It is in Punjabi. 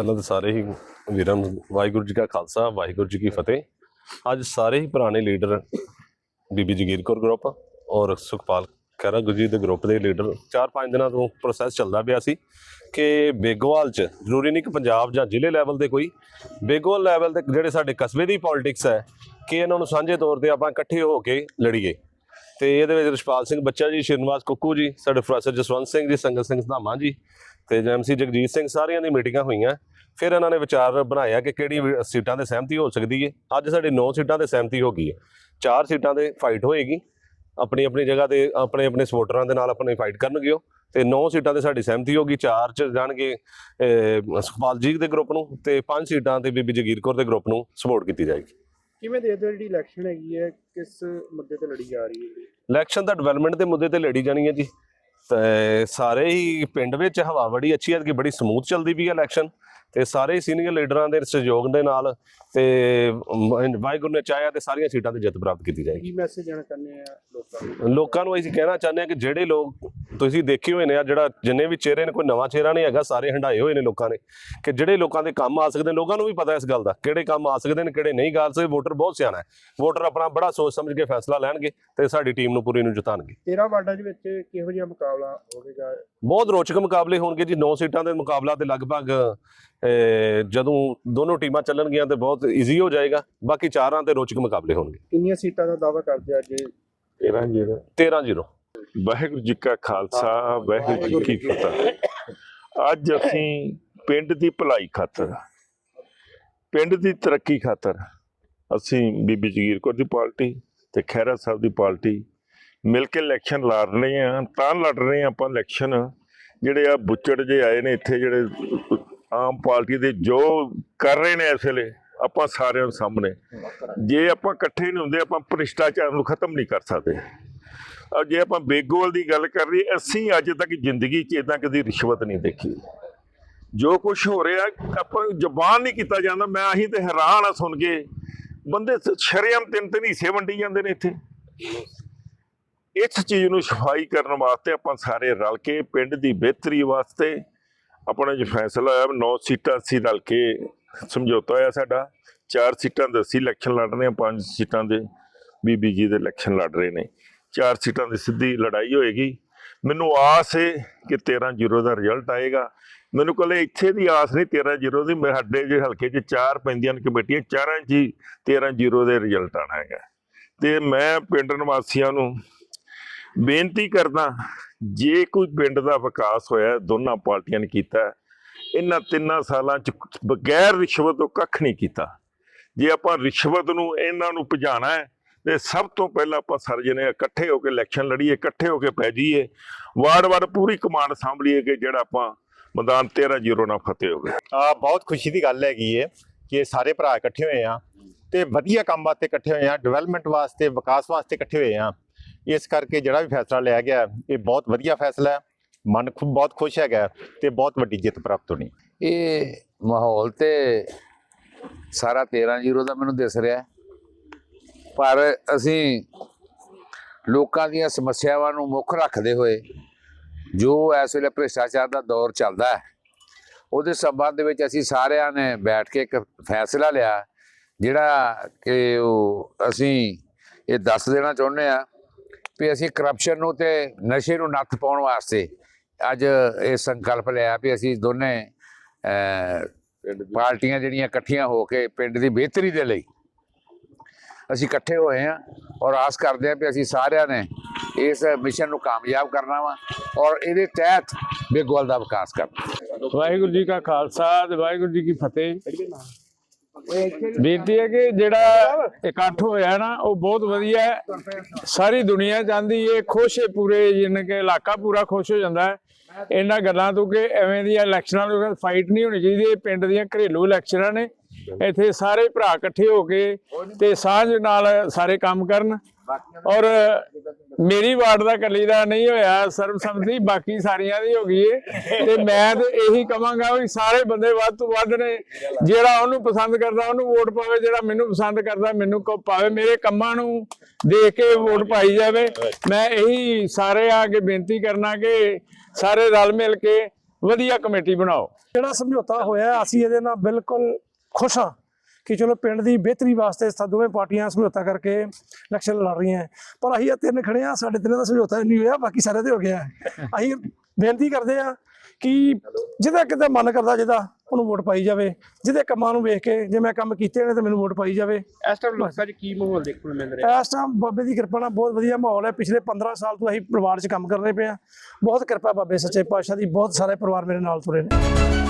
ਪਹਿਲਾਂ ਤਾਂ ਸਾਰੇ ਹੀ ਵੀਰਾਂ ਨੂੰ ਵਾਹਿਗੁਰੂ ਜੀ ਕਾ ਖਾਲਸਾ, ਵਾਹਿਗੁਰੂ ਜੀ ਕੀ ਫਤਿਹ। ਅੱਜ ਸਾਰੇ ਹੀ ਪੁਰਾਣੇ ਲੀਡਰ ਬੀਬੀ ਜਗੀਰ ਕੌਰ ਗਰੁੱਪ ਔਰ ਸੁਖਪਾਲ ਖਹਿਰਾ ਗੁਰਜੀ ਦੇ ਗਰੁੱਪ ਦੇ ਲੀਡਰ 4-5 ਦਿਨਾਂ ਤੋਂ ਪ੍ਰੋਸੈਸ ਚੱਲਦਾ ਪਿਆ ਸੀ ਕਿ ਬੇਗੋਵਾਲ ਚ, ਜ਼ਰੂਰੀ ਨਹੀਂ ਕਿ ਪੰਜਾਬ ਜਾਂ ਜ਼ਿਲ੍ਹੇ ਲੈਵਲ ਤੇ ਕੋਈ, ਬੇਗੋਵਾਲ ਲੈਵਲ ਤੇ ਜਿਹੜੇ ਸਾਡੇ ਕਸਬੇ ਦੀ ਪੋਲਿਟਿਕਸ ਹੈ, ਕਿ ਇਹਨਾਂ ਨੂੰ ਸਾਂਝੇ ਤੌਰ ਤੇ ਆਪਾਂ ਇਕੱਠੇ ਹੋ ਕੇ ਲੜੀਏ। ਤੇ ਇਹਦੇ ਵਿੱਚ ਰਿਸ਼ਪਾਲ ਸਿੰਘ ਬੱਚਾ ਜੀ, ਸ਼ਿਰਨਵਾਸ ਕੁੱਕੂ ਜੀ, ਸਾਡੇ ਪ੍ਰੋਫੈਸਰ ਜਸਵੰਤ ਸਿੰਘ ਜੀ, ਸੰਗਤ ਸਿੰਘ ਧਾਮਾ ਜੀ ਤੇ ਐਮਸੀ ਜਗਜੀਤ ਸਿੰਘ, ਸਾਰਿਆਂ ਦੀ ਮੀਟਿੰਗਾਂ ਹੋਈਆਂ। ਫਿਰ ਇਹਨਾਂ ਨੇ ਵਿਚਾਰ ਬਣਾਇਆ ਕਿ ਕਿਹੜੀ ਸੀਟਾਂ ਤੇ ਸਹਿਮਤੀ ਹੋ ਸਕਦੀ ਹੈ ਅੱਜ ਸਾਡੇ 9 ਸੀਟਾਂ ਤੇ ਸਹਿਮਤੀ ਹੋ ਗਈ ਹੈ ਚਾਰ ਸੀਟਾਂ ਤੇ ਫਾਈਟ ਹੋਏਗੀ। ਆਪਣੀ ਆਪਣੀ ਜਗ੍ਹਾ ਤੇ ਆਪਣੇ ਆਪਣੇ ਸਪੋਰਟਰਾਂ ਦੇ ਨਾਲ ਆਪਣੀ ਫਾਈਟ ਕਰਨਗੇ ਉਹ। ਤੇ 9 ਸੀਟਾਂ ਤੇ ਸਾਡੀ ਸਹਿਮਤੀ ਹੋਗੀ ਚਾਰ ਚ ਜਾਣਗੇ ਸੁਖਪਾਲ ਜੀ ਦੇ ਗਰੁੱਪ ਨੂੰ ਤੇ ਪੰਜ ਸੀਟਾਂ ਤੇ ਬੀਬੀ ਜਗੀਰ ਕੌਰ ਦੇ ਗਰੁੱਪ ਨੂੰ ਸਪੋਰਟ ਕੀਤੀ ਜਾਏਗੀ। ਕਿਵੇਂ ਦੇਖਦੇ ਹੋ ਜਿਹੜੀ ਇਲੈਕਸ਼ਨ ਹੈਗੀ ਹੈ, ਕਿਸ ਮੁੱਦੇ ਤੇ ਲੜੀ ਜਾ ਰਹੀ ਹੈ ਇਲੈਕਸ਼ਨ ਤਾਂ ਡਿਵੈਲਪਮੈਂਟ ਦੇ ਮੁੱਦੇ ਤੇ ਲੜੀ ਜਾਣੀ ਹੈ ਜੀ। ਤੇ ਸਾਰੇ ਹੀ ਪਿੰਡ ਵਿੱਚ ਹਵਾ ਬੜੀ ਅੱਛੀ ਹੈ ਕਿ ਬੜੀ ਸਮੂਥ ਚੱਲਦੀ ਪਈ ਹੈ ਇਲੈਕਸ਼ਨ ਤੇ ਸਾਰੇ ਸੀਨੀਅਰ ਲੀਡਰਾਂ ਦੇ ਸਹਿਯੋਗ ਦੇ ਨਾਲ ਤੇ ਵਾਹਿਗੁਰੂ ਨੇ ਚਾਹਿਆ ਤੇ ਸਾਰੀਆਂ ਸੀਟਾਂ ਤੇ ਜਿੱਤ ਪ੍ਰਾਪਤ ਕੀਤੀ ਜਾਏਗੀ। ਕੀ ਮੈਸੇਜ ਦੇਣਾ ਚਾਹੁੰਦੇ ਆ ਲੋਕਾਂ ਨੂੰ? ਲੋਕਾਂ ਨੂੰ ਅਸੀਂ ਕਹਿਣਾ ਚਾਹੁੰਦੇ ਹਾਂ ਕਿ ਜਿਹੜੇ ਲੋਕ ਤੁਸੀਂ ਦੇਖੇ ਹੋਏ ਨੇ ਆ ਜਿਹੜਾ ਜਿੰਨੇ ਵੀ ਚਿਹਰੇ ਨੇ ਕੋਈ ਨਵਾਂ ਚਿਹਰਾ ਨਹੀਂ ਹੈਗਾ ਸਾਰੇ ਹੰਡਾਏ ਹੋਏ ਨੇ ਲੋਕਾਂ ਨੇ ਕਿ ਜਿਹੜੇ ਲੋਕਾਂ ਦੇ ਕੰਮ ਆ ਸਕਦੇ ਨੇ ਲੋਕਾਂ ਨੂੰ ਵੀ ਪਤਾ ਇਸ ਗੱਲ ਦਾ ਕਿਹੜੇ ਕੰਮ ਆ ਸਕਦੇ ਨੇ ਕਿਹੜੇ ਨਹੀਂ ਗਾ ਸਕਦੇ ਵੋਟਰ ਬਹੁਤ ਸਿਆਣਾ ਹੈ। ਵੋਟਰ ਆਪਣਾ ਬੜਾ ਸੋਚ ਸਮਝ ਕੇ ਫੈਸਲਾ ਲੈਣਗੇ ਤੇ ਸਾਡੀ ਟੀਮ ਨੂੰ ਪੂਰੀ ਨੂੰ ਜਿਤਾਣਗੇ। 13 ਵਾਰਡਾਂ ਦੇ ਵਿੱਚ ਕਿਹੋ ਜਿਹਾ ਮੁਕਾਬਲਾ ਹੋਵੇਗਾ? ਬਹੁਤ ਰੋਚਕ ਮੁਕਾਬਲੇ ਹੋਣਗੇ ਜੀ 9 ਸੀਟਾਂ ਦੇ ਮੁਕਾਬਲਾ ਤੇ ਲਗਭਗ ਜਦੋਂ ਦੋਨੋਂ ਟੀਮਾਂ ਚੱਲਣਗੀਆਂ ਤੇ ਬਹੁਤ ਈਜ਼ੀ ਹੋ ਜਾਏਗਾ। ਬਾਕੀ ਚਾਰਾਂ ਤੇ ਰੋਚਕ ਮੁਕਾਬਲੇ ਹੋਣਗੇ। ਕਿੰਨੀਆਂ ਸੀਟਾਂ ਦਾ ਦਾਅਵਾ ਕਰਦੇ ਅੱਜ? 13 ਜੀਰੋ। 13-0 ਵਾਹਿਗੁਰੂ ਜੀ ਕਾ ਖਾਲਸਾ ਵਾਹਿਗੁਰੂ ਜੀ ਕੀ ਫਤਿਹ। ਅੱਜ ਅਸੀਂ ਪਿੰਡ ਦੀ ਭਲਾਈ ਖਾਤਰ ਪਿੰਡ ਦੀ ਤਰੱਕੀ ਖਾਤਰ ਅਸੀਂ ਬੀਬੀ ਜਗੀਰ ਕੌਰ ਦੀ ਪਾਰਟੀ ਤੇ ਖੈਰਾ ਸਾਹਿਬ ਦੀ ਪਾਰਟੀ ਮਿਲ ਕੇ ਇਲੈਕਸ਼ਨ ਲੜ ਰਹੇ ਆ ਤਾਂ ਲੜ ਰਹੇ ਆ ਆਪਾਂ ਇਲੈਕਸ਼ਨ ਜਿਹੜੇ ਆ ਬੁੱਚੜ ਜੇ ਆਏ ਨੇ ਇੱਥੇ ਜਿਹੜੇ ਆਮ ਪਾਰਟੀ ਦੇ ਜੋ ਕਰ ਰਹੇ ਨੇ ਇਸ ਵੇਲੇ, ਆਪਾਂ ਸਾਰਿਆਂ ਨੂੰ ਸਾਹਮਣੇ। ਜੇ ਆਪਾਂ ਇਕੱਠੇ ਨਹੀਂ ਹੁੰਦੇ, ਆਪਾਂ ਭ੍ਰਿਸ਼ਟਾਚਾਰ ਨੂੰ ਖਤਮ ਨਹੀਂ ਕਰ ਸਕਦੇ। ਔਰ ਜੇ ਆਪਾਂ ਬੇਗੋਲ ਦੀ ਗੱਲ ਕਰ ਰਹੀ ਅਸੀਂ ਅੱਜ ਤੱਕ ਜ਼ਿੰਦਗੀ 'ਚ ਇਦਾਂ ਕਦੀ ਰਿਸ਼ਵਤ ਨਹੀਂ ਦੇਖੀ। ਜੋ ਕੁਝ ਹੋ ਰਿਹਾ, ਆਪਾਂ ਨੂੰ ਜ਼ਬਾਨ ਨਹੀਂ ਕੀਤਾ ਜਾਂਦਾ, ਮੈਂ ਅਸੀਂ ਤੇ ਹੈਰਾਨ ਆ ਸੁਣ ਕੇ। ਬੰਦੇ ਸ਼ਰੇਆਮ ਤਿੰਨ ਤਿੰਨ ਹਿੱਸੇ ਵੰਡੀ ਜਾਂਦੇ ਨੇ ਇੱਥੇ। ਇਸ ਚੀਜ਼ ਨੂੰ ਸਫ਼ਾਈ ਕਰਨ ਵਾਸਤੇ ਆਪਾਂ ਸਾਰੇ ਰਲ ਕੇ ਪਿੰਡ ਦੀ ਬਿਹਤਰੀ ਵਾਸਤੇ ਆਪਣਾ ਜੋ ਫੈਸਲਾ ਹੋਇਆ, ਨੌ ਸੀਟਾਂ ਅਸੀਂ ਰਲ ਕੇ ਸਮਝੌਤਾ ਹੋਇਆ ਸਾਡਾ। ਚਾਰ ਸੀਟਾਂ ਦੇ ਅਸੀਂ ਇਲੈਕਸ਼ਨ ਲੜ ਰਹੇ ਹਾਂ, ਪੰਜ ਸੀਟਾਂ ਦੇ ਬੀਬੀ ਜੀ ਦੇ ਇਲੈਕਸ਼ਨ ਲੜ ਰਹੇ ਨੇ। ਚਾਰ ਸੀਟਾਂ ਦੀ ਸਿੱਧੀ ਲੜਾਈ ਹੋਏਗੀ। ਮੈਨੂੰ ਆਸ ਹੈ ਕਿ 13 ਜ਼ੀਰੋ ਦਾ ਰਿਜ਼ਲਟ ਆਏਗਾ। ਮੈਨੂੰ ਕੋਲੇ ਇੱਥੇ ਦੀ ਆਸ ਨਹੀਂ 13 ਜ਼ੀਰੋ ਦੀ ਮੇਰੇ ਸਾਡੇ ਜੇ ਹਲਕੇ 'ਚ ਚਾਰ ਪੈਂਦੀਆਂ ਨੇ ਕਮੇਟੀਆਂ, ਚਾਰਾਂ 'ਚ ਹੀ 13 ਜ਼ੀਰੋ ਦੇ ਰਿਜ਼ਲਟ ਆਣਾ ਹੈਗਾ। ਤੇ ਮੈਂ ਪਿੰਡ ਨਿਵਾਸੀਆਂ ਨੂੰ ਬੇਨਤੀ ਕਰਦਾ, ਜੇ ਕੋਈ ਪਿੰਡ ਦਾ ਵਿਕਾਸ ਹੋਇਆ, ਦੋਨਾਂ ਪਾਰਟੀਆਂ ਨੇ ਕੀਤਾ, ਇਹਨਾਂ ਤਿੰਨਾਂ ਸਾਲਾਂ 'ਚ ਬਗੈਰ ਰਿਸ਼ਵਤ ਤੋਂ ਕੱਖ ਨਹੀਂ ਕੀਤਾ। ਜੇ ਆਪਾਂ ਰਿਸ਼ਵਤ ਨੂੰ ਇਹਨਾਂ ਨੂੰ ਭਜਾਣਾ ਹੈ, ਤੇ ਸਭ ਤੋਂ ਪਹਿਲਾਂ ਆਪਾਂ ਸਰਜਨੇ ਇਕੱਠੇ ਹੋ ਕੇ ਇਲੈਕਸ਼ਨ ਲੜੀਏ, ਇਕੱਠੇ ਹੋ ਕੇ ਪੈ ਜਾਈਏ। ਵਾਰਡ ਵਾਰਡ ਪੂਰੀ ਕਮਾਂਡ ਸੰਭਲੀਏ ਕਿ ਜਿਹੜਾ ਆਪਾਂ ਮੈਦਾਨ 13 ਜ਼ੀਰੋ ਨਾਲ ਫਤਿਹ ਹੋ ਗਏ ਆ ਬਹੁਤ ਖੁਸ਼ੀ ਦੀ ਗੱਲ ਹੈਗੀ ਹੈ ਕਿ ਸਾਰੇ ਭਰਾ ਇਕੱਠੇ ਹੋਏ ਆ ਤੇ ਵਧੀਆ ਕੰਮ ਵਾਸਤੇ ਇਕੱਠੇ ਹੋਏ ਆ, ਡਿਵੈਲਪਮੈਂਟ ਵਾਸਤੇ, ਵਿਕਾਸ ਵਾਸਤੇ ਇਕੱਠੇ ਹੋਏ ਆ। ਇਸ ਕਰਕੇ ਜਿਹੜਾ ਵੀ ਫੈਸਲਾ ਲਿਆ ਗਿਆ, ਇਹ ਬਹੁਤ ਵਧੀਆ ਫੈਸਲਾ ਹੈ। ਮਨ ਖੁ- ਬਹੁਤ ਖੁਸ਼ ਹੈਗਾ ਤੇ ਬਹੁਤ ਵੱਡੀ ਜਿੱਤ ਪ੍ਰਾਪਤ ਹੋਣੀ ਇਹ ਮਾਹੌਲ ਤੇ ਸਾਰਾ 13-0 ਦਾ ਮੈਨੂੰ ਦਿਸ ਰਿਹਾ ਪਰ ਅਸੀਂ ਲੋਕਾਂ ਦੀਆਂ ਸਮੱਸਿਆਵਾਂ ਨੂੰ ਮੁੱਖ ਰੱਖਦੇ ਹੋਏ ਜੋ ਇਸ ਵੇਲੇ ਭ੍ਰਿਸ਼ਟਾਚਾਰ ਦਾ ਦੌਰ ਚੱਲਦਾ ਹੈ, ਉਹਦੇ ਸੰਬੰਧ ਦੇ ਵਿੱਚ ਅਸੀਂ ਸਾਰਿਆਂ ਨੇ ਬੈਠ ਕੇ ਇੱਕ ਫੈਸਲਾ ਲਿਆ, ਜਿਹੜਾ ਕਿ ਉਹ ਅਸੀਂ ਇਹ ਦੱਸ ਦੇਣਾ ਚਾਹੁੰਦੇ ਆ ਵੀ ਅਸੀਂ ਕਰਪਸ਼ਨ ਨੂੰ ਤੇ ਨਸ਼ੇ ਨੂੰ ਨੱਥ ਪਾਉਣ ਵਾਸਤੇ ਅੱਜ ਇਹ ਸੰਕਲਪ ਲਿਆ ਵੀ ਅਸੀਂ ਦੋਨੇ ਪਾਰਟੀਆਂ ਜਿਹੜੀਆਂ ਇਕੱਠੀਆਂ ਹੋ ਕੇ ਪਿੰਡ ਦੀ ਬਿਹਤਰੀ ਦੇ ਲਈ ਅਸੀਂ ਇਕੱਠੇ ਹੋਏ ਹਾਂ ਔਰ ਆਸ ਕਰਦੇ ਹਾਂ ਵੀ ਅਸੀਂ ਸਾਰਿਆਂ ਨੇ ਇਸ ਮਿਸ਼ਨ ਨੂੰ ਕਾਮਯਾਬ ਕਰਨਾ ਵਾ ਔਰ ਇਹਦੇ ਤਹਿਤ ਬੇਗੋਲ ਦਾ ਵਿਕਾਸ ਕਰਨਾ। ਵਾਹਿਗੁਰੂ ਜੀ ਕਾ ਖਾਲਸਾ ਤੇ ਵਾਹਿਗੁਰੂ ਜੀ ਕੀ ਫਤਿਹ। ਬੇਨਤੀ ਹੈ ਕਿ ਜਿਹੜਾ ਇਕੱਠ ਹੋਇਆ ਨਾ, ਉਹ ਬਹੁਤ ਵਧੀਆ ਹੈ। ਸਾਰੀ ਦੁਨੀਆ ਚਾਹੁੰਦੀ ਹੈ ਖੁਸ਼ ਹੈ ਪੂਰੇ, ਜਿਨ ਕਿ ਇਲਾਕਾ ਪੂਰਾ ਖੁਸ਼ ਹੋ ਜਾਂਦਾ ਹੈ। ਇਹਨਾਂ ਗੱਲਾਂ ਤੋਂ ਕਿ ਐਵੇਂ ਦੀਆਂ ਇਲੈਕਸ਼ਨਾਂ ਨੂੰ ਫਾਈਟ ਨਹੀਂ ਹੋਣੀ ਚਾਹੀਦੀ, ਇਹ ਪਿੰਡ ਦੀਆਂ ਘਰੇਲੂ ਇਲੈਕਸ਼ਨਾਂ ਨੇ। ਇੱਥੇ ਸਾਰੇ ਭਰਾ ਇਕੱਠੇ ਹੋ ਕੇ ਤੇ ਸਾਂਝ ਨਾਲ ਸਾਰੇ ਕੰਮ ਕਰਨ। ਔਰ ਮੇਰੀ ਵਾਰਡ ਦਾ ਕੱਲੀ ਦਾ ਨਹੀਂ ਹੋਇਆ ਸਰਬਸੰਮਤੀ ਬਾਕੀ ਸਾਰੀਆਂ ਦੀ ਹੋ ਗਈ ਏ। ਤੇ ਮੈਂ ਤੇ ਇਹੀ ਕਵਾਂਗਾ ਵੀ ਸਾਰੇ ਬੰਦੇ ਵੱਧ ਤੋਂ ਵੱਧ ਨੇ, ਜਿਹੜਾ ਉਹਨੂੰ ਪਸੰਦ ਕਰਦਾ, ਉਹਨੂੰ ਵੋਟ ਪਾਵੇ, ਜਿਹੜਾ ਮੈਨੂੰ ਪਸੰਦ ਕਰਦਾ, ਮੈਨੂੰ ਕੋ ਪਾਵੇ। ਮੇਰੇ ਕੰਮਾਂ ਨੂੰ ਦੇਖ ਕੇ ਵੋਟ ਪਾਈ ਜਾਵੇ। ਮੈਂ ਇਹੀ ਸਾਰੇ ਆ ਕੇ ਬੇਨਤੀ ਕਰਨਾ ਕਿ ਸਾਰੇ ਰਲ ਮਿਲ ਕੇ ਵਧੀਆ ਕਮੇਟੀ ਬਣਾਓ। ਜਿਹੜਾ ਸਮਝੌਤਾ ਹੋਇਆ, ਅਸੀਂ ਇਹਦੇ ਨਾਲ ਬਿਲਕੁਲ ਖੁਸ਼ ਹਾਂ। ਕਿ ਚਲੋ ਪਿੰਡ ਦੀ ਬਿਹਤਰੀ ਵਾਸਤੇ ਸਾ ਦੋਵੇਂ ਪਾਰਟੀਆਂ ਸਮਝੌਤਾ ਕਰਕੇ ਇਲੈਕਸ਼ਨ ਲੜ ਰਹੀਆਂ। ਪਰ ਅਸੀਂ ਤਿੰਨ ਖੜੇ ਆ ਸਾਡੇ ਤਿੰਨਾਂ ਦਾ ਸਮਝੌਤਾ ਨਹੀਂ ਹੋਇਆ ਬਾਕੀ ਸਾਰੇ ਤੇ ਹੋ ਗਿਆ। ਅਸੀਂ ਬੇਨਤੀ ਕਰਦੇ ਆ ਕਿ ਜਿਹਦਾ ਕਿਤੇ ਮਨ ਕਰਦਾ ਜਿਹਦਾ ਉਹਨੂੰ ਵੋਟ ਪਾਈ ਜਾਵੇ। ਜਿਹਦੇ ਕੰਮਾਂ ਨੂੰ ਵੇਖ ਕੇ ਜੇ ਮੈਂ ਕੰਮ ਕੀਤੇ ਨੇ ਤੇ ਮੈਨੂੰ ਵੋਟ ਪਾਈ ਜਾਵੇ। ਇਸ ਟਾਈਮ ਲੋਕਾਂ 'ਚ ਕੀ ਮਾਹੌਲ ਦੇਖਣ ਨੂੰ ਮਿਲ ਰਿਹਾ? ਇਸ ਟਾਈਮ ਬਾਬੇ ਦੀ ਕਿਰਪਾ ਨਾਲ ਬਹੁਤ ਵਧੀਆ ਮਾਹੌਲ ਹੈ। ਪਿਛਲੇ 15 ਸਾਲ ਤੋਂ ਅਸੀਂ ਪਰਿਵਾਰ 'ਚ ਕੰਮ ਕਰ ਰਹੇ ਪਏ ਆ ਬਹੁਤ ਕਿਰਪਾ ਬਾਬੇ ਸੱਚੇ ਪਾਤਸ਼ਾਹ ਦੀ। ਬਹੁਤ ਸਾਰੇ ਪਰਿਵਾਰ ਮੇਰੇ ਨਾਲ ਤੁਰੇ ਨੇ।